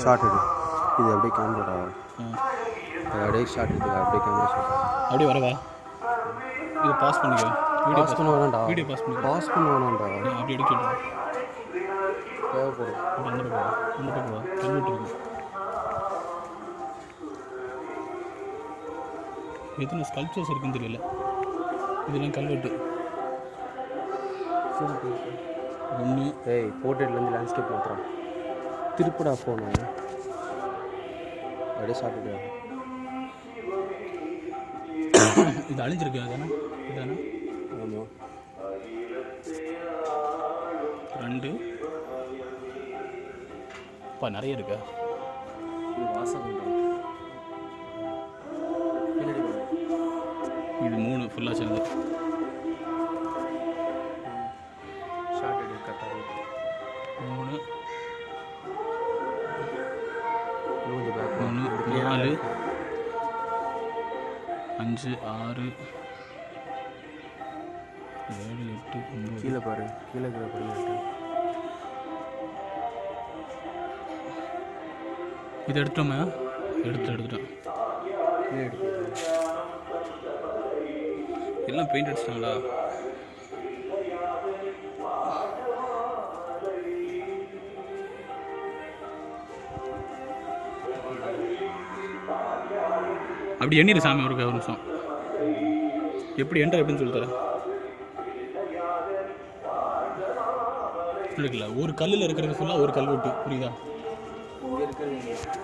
Short எடு இது அப்படியே கேமரா. அப்படியே ஷார்ட் எடுத்துக்க அப்படியே கேமரா ஷார்ட் அப்படியே வரவா? இது பாஸ் பண்ணிக்கோ. வீடியோ பாஸ் பண்ண வேணாம்டா வீடியோ பாஸ் பண்ணிக்கோ. பாஸ் பண்ண வேணாம்டா ஆ, அப்படி எடுக்க சொல்கிறேன் தேவைப்படும் அந்த பக்கம். அந்த பக்கம் கல்வெட்டு இருக்கு. எத்தனை ஸ்கல்ப்சர்ஸ் இருக்குன்னு தெரியல. இதெல்லாம் கல்வெட்டு ஒன்று ஏய் போர்ட்ரேட்லேருந்து லேண்ட்ஸ்கேப் மாத்திரம் திருப்படா போனோம் அப்படியே எடு இது அழிஞ்சிருக்கு அதானே இதானே ஆமாம் ரெண்டு. அப்பா நிறைய இருக்கா? இது வாசகம். இது மூணு ஃபுல்லாக சேர்ந்து. ஷார்ட் மூணு. நாலு அஞ்சு ஆறு. ஏழு எட்டு ஒம்பது கீழே பாரு. கீழே இருக்கிற படிக்கட்டு இது எடுத்தோமே எடுத்து எடுத்துட்டோம். கீழே எடுத்து. எல்லாம் பெயிண்ட் அடிச்சிட்டாங்களா? அப்படி எண்ணிரு சாமி ஒரு ஒரு நிமிஷம். எப்படி என்டர் எப்படின்னு சொல்லி தரேன் இருக்குல்ல ஒரு கல்லில் இருக்கிறது ஃபுல்லாக ஒரு கல் வெட்டு புரியுதா? இருக்கிறது